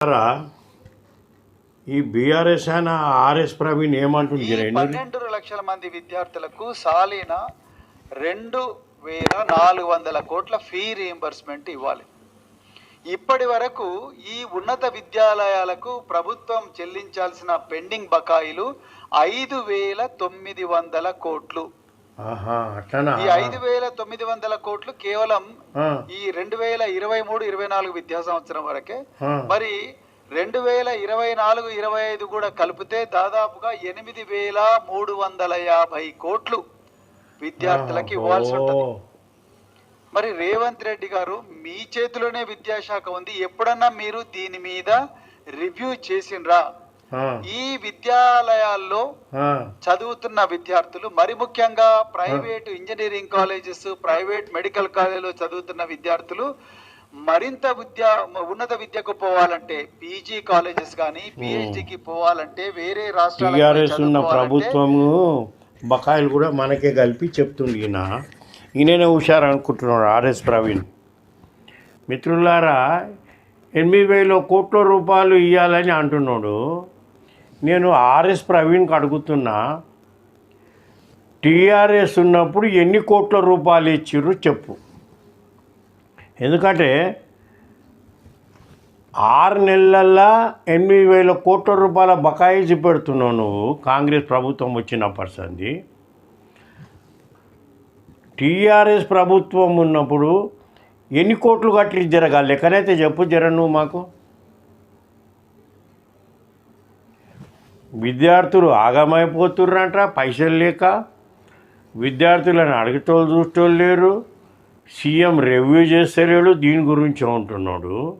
ద్వారా ఈ బీఆర్ఎస్ అయినా ఆర్ఎస్ ప్రవీణ్ ఏమంటుంది పన్నెండు లక్షల మంది విద్యార్థులకు సాలీన రెండు వేల నాలుగు వందల కోట్ల ఫీ రీఎంబర్స్మెంట్ ఇవ్వాలి. ఇప్పటి వరకు ఈ ఉన్నత విద్యాలయాలకు ప్రభుత్వం చెల్లించాల్సిన పెండింగ్ బకాయిలు ఐదు వేల తొమ్మిది వందల కోట్లు. ఈ ఐదు వేల తొమ్మిది వందల కోట్లు కేవలం ఈ రెండు వేల ఇరవై మూడు ఇరవై నాలుగు విద్యా సంవత్సరం వరకే. మరి రెండు వేల ఇరవై నాలుగు ఇరవై ఐదు కూడా కలిపితే దాదాపుగా ఎనిమిది వేల మూడు వందల యాభై కోట్లు విద్యార్థులకు ఇవ్వాల్సి ఉంటుంది. మరి రేవంత్ రెడ్డి గారు మీ చేతిలోనే విద్యాశాఖ ఉంది. ఎప్పుడన్నా మీరు దీని మీద రివ్యూ చేసిండ్రా? ఈ విద్యాలయాల్లో చదువుతున్న విద్యార్థులు మరి ముఖ్యంగా private engineering colleges private medical కాలేజీలో చదువుతున్న విద్యార్థులు మరింత విద్య ఉన్నత విద్యకు పోవాలంటే పీజీ కాలేజెస్ కానీ పిహెచ్డికి పోవాలంటే వేరే టీఆర్ఎస్ ఉన్న ప్రభుత్వము బకాయిలు కూడా మనకే కలిపి చెప్తుంది ఈయన. ఈయననే హుషారు అనుకుంటున్నాడు ఆర్ఎస్ ప్రవీణ్. మిత్రులారా ఎనిమిది వేల కోట్ల రూపాయలు ఇవ్వాలని అంటున్నాడు. నేను ఆర్ఎస్ ప్రవీణ్కి అడుగుతున్నా టీఆర్ఎస్ ఉన్నప్పుడు ఎన్ని కోట్ల రూపాయలు ఇచ్చిర్రు చెప్పు. ఎందుకంటే ఆరు నెలల్లో ఎనిమిది వేల కోట్ల రూపాయల బకాయిజీ పెడుతున్నావు నువ్వు కాంగ్రెస్ ప్రభుత్వం వచ్చినప్పటి సంది. టీఆర్ఎస్ ప్రభుత్వం ఉన్నప్పుడు ఎన్ని కోట్లు కట్టి జరగాలి? లెక్కనైతే చెప్పు జర నువ్వు మాకు. విద్యార్థులు ఆగమైపోతుర్రంట పైసలు లేక. విద్యార్థులను అడిగేటోళ్ళు చూసేటోళ్ళు లేరు. సీఎం రివ్యూ చేస్తలేడు దీని గురించి ఉంటున్నాడు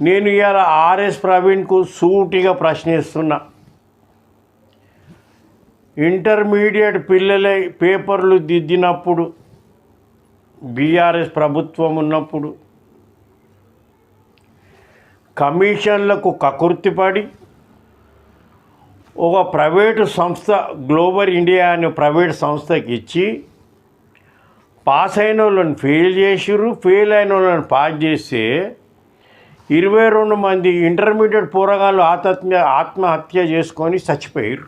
నేను ఇవాళ ఆర్ఎస్ ప్రవీణ్కు సూటిగా ప్రశ్నిస్తున్నా. ఇంటర్మీడియట్ పిల్లల పేపర్లు దిద్దినప్పుడు బీఆర్ఎస్ ప్రభుత్వం ఉన్నప్పుడు కమిషన్లకు కకుర్తిపడి ఒక ప్రైవేటు సంస్థ గ్లోబల్ ఇండియా అనే ప్రైవేట్ సంస్థకి ఇచ్చి పాస్ అయిన వాళ్ళని ఫెయిల్ చేసిర్రు ఫెయిల్ అయిన వాళ్ళని పాస్ చేస్తే ఇరవై రెండు మంది ఇంటర్మీడియట్ పోరగాళ్ళు ఆత్మహత్య ఆత్మహత్య చేసుకొని చచ్చిపోయారు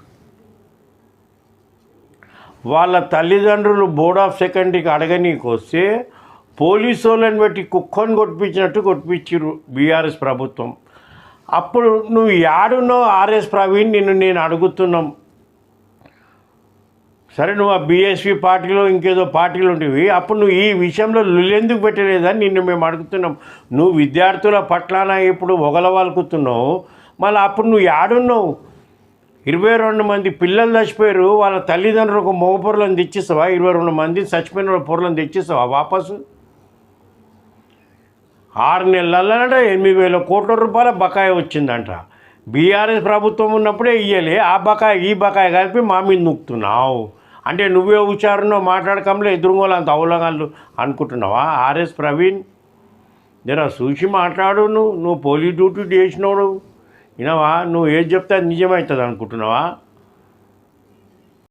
వాళ్ళ తల్లిదండ్రులు బోర్డ్ ఆఫ్ సెకండరీకి అడగనీకి వస్తే పోలీసు వాళ్ళని పెట్టి కుక్కని కొట్టించినట్టు కొట్టించారు బీఆర్ఎస్ ప్రభుత్వం. అప్పుడు నువ్వు యాడున్నావు ఆర్ఎస్ ప్రవీణ్ నిన్ను నేను అడుగుతున్నాం. సరే నువ్వు ఆ బీఎస్పీ పార్టీలో ఇంకేదో పార్టీలు ఉండేవి. అప్పుడు నువ్వు ఈ విషయంలో ఎందుకు పెట్టలేదని నిన్ను మేము అడుగుతున్నాం. నువ్వు విద్యార్థుల పట్లన ఇప్పుడు ఒగలవాలుకుతున్నావు? మళ్ళీ అప్పుడు నువ్వు యాడున్నావు? ఇరవై రెండు మంది పిల్లలు చచ్చిపోయారు. వాళ్ళ తల్లిదండ్రులకు మగ పొరలను తెచ్చిస్తావా? ఇరవై రెండు మంది చచ్చిపోయిన వాళ్ళ పొరలను తెచ్చిస్తావా? వాపసు? ఆరు నెలలట ఎనిమిది వేల కోట్ల రూపాయల బకాయి వచ్చిందంట. బీఆర్ఎస్ ప్రభుత్వం ఉన్నప్పుడే ఇయ్యలే ఆ బకాయి ఈ బకాయి కలిపి మా మీద నొక్కుతున్నావు. అంటే నువ్వే హుషారునో మాట్లాడకంలో ఎదురుగోలు అంత అవలగాళ్ళు అనుకుంటున్నావా? ఆర్ఎస్ ప్రవీణ్ జరా చూసి మాట్లాడు నువ్వు నువ్వు పోలీస్ డ్యూటీ చేసినోడు. వినవా? నువ్వు ఏది చెప్తే అది నిజమవుతుంది అనుకుంటున్నావా?